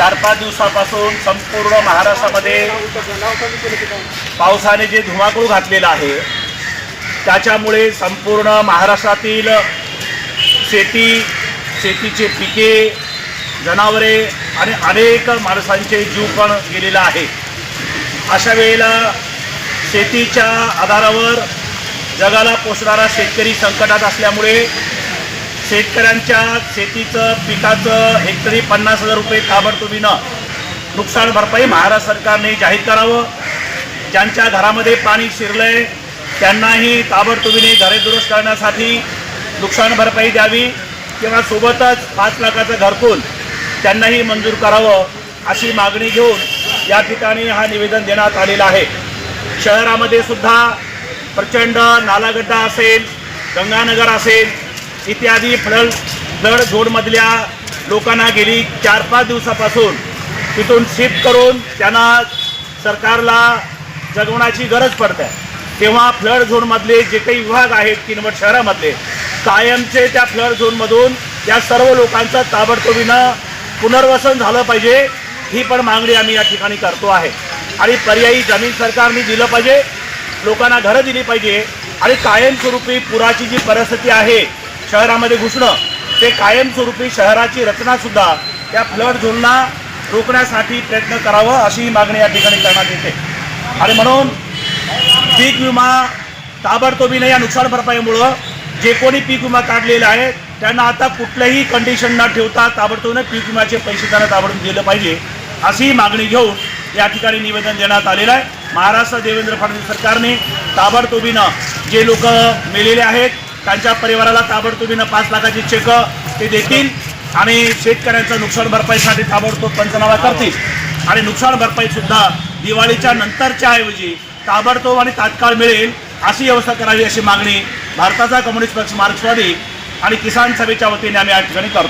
चार पाच दिवसापासून संपूर्ण महाराष्ट्रामध्ये पावसाने जे धुमाकूळ घातलेलं आहे त्याच्यामुळे संपूर्ण महाराष्ट्रातील शेती शेतीचे पिके जनावरे आणि अनेक माणसांचे जीव पण गेलेला आहे. अशा वेळेला शेतीच्या आधारावर जगाला पोचणारा शेतकरी संकटात असल्यामुळे शेतकऱ्यांच्या शेतीचं पिकाचं हेक्टरी पन्नास हजार रुपये ताबडतोबीनं नुकसान भरपाई महाराष्ट्र सरकारने जाहीर करावं. ज्यांच्या घरामध्ये पाणी शिरलंय त्यांनाही ताबडतोबीने घरे दुरुस्त करण्यासाठी नुकसान भरपाई द्यावी किंवा सोबतच पाच लाखाचं घरकुल त्यांनाही मंजूर करावं अशी मागणी घेऊन या ठिकाणी हा निवेदन देण्यात आलेला आहे. शहरामध्ये सुद्धा प्रचंड नालागड्डा असेल गंगानगर असेल इत्यादी फ्लड फ्लड झोनमधल्या लोकांना गेली चार पाच दिवसापासून. तिथून शिफ्ट करून त्यांना सरकारला जगवण्याची गरज पडते. तेव्हा फ्लड झोनमधले जे काही विभाग आहेत किनवट शहरामधले कायमचे त्या फ्लड झोनमधून या सर्व लोकांचं ताबडतोबीनं पुनर्वसन झालं पाहिजे ही पण मागणी आम्ही या ठिकाणी करतो आहे. आणि पर्यायी जमीन सरकारने दिलं पाहिजे लोकांना घरं दिली पाहिजे आणि कायमस्वरूपी पुराची जी परिस्थिती आहे शहरामध्ये घुसणं ते कायमस्वरूपी शहराची रचनासुद्धा त्या फ्लड झोनला रोखण्यासाठी प्रयत्न करावं अशीही मागणी या ठिकाणी करण्यात येते. आणि म्हणून पीक विमा ताबडतोबीने या नुकसान भरपाईमुळं जे कोणी पीक विमा काढलेला आहे त्यांना आता कुठल्याही कंडिशन न ठेवता ताबडतोबीने पीक विम्याचे पैसे त्यांना ताबडतोब दिलं पाहिजे अशी मागणी घेऊन या ठिकाणी निवेदन देण्यात आलेलं आहे. महाराष्ट्र देवेंद्र फडणवीस सरकारने ताबडतोबीनं जे लोक मेलेले आहेत त्यांच्या परिवाराला ताबडतोबीनं पाच लाखाची चेक ते देतील आणि शेतकऱ्यांचं नुकसान भरपाईसाठी ताबडतोब पंचनामा करतील. आणि नुकसान भरपाई सुद्धा दिवाळीच्या नंतरच्या ऐवजी ताबडतोब आणि तात्काळ मिळेल अशी व्यवस्था करावी अशी मागणी भारताचा कम्युनिस्ट पक्ष मार्क्सवादी आणि किसान सभेच्या वतीने आम्ही या ठिकाणी करतो.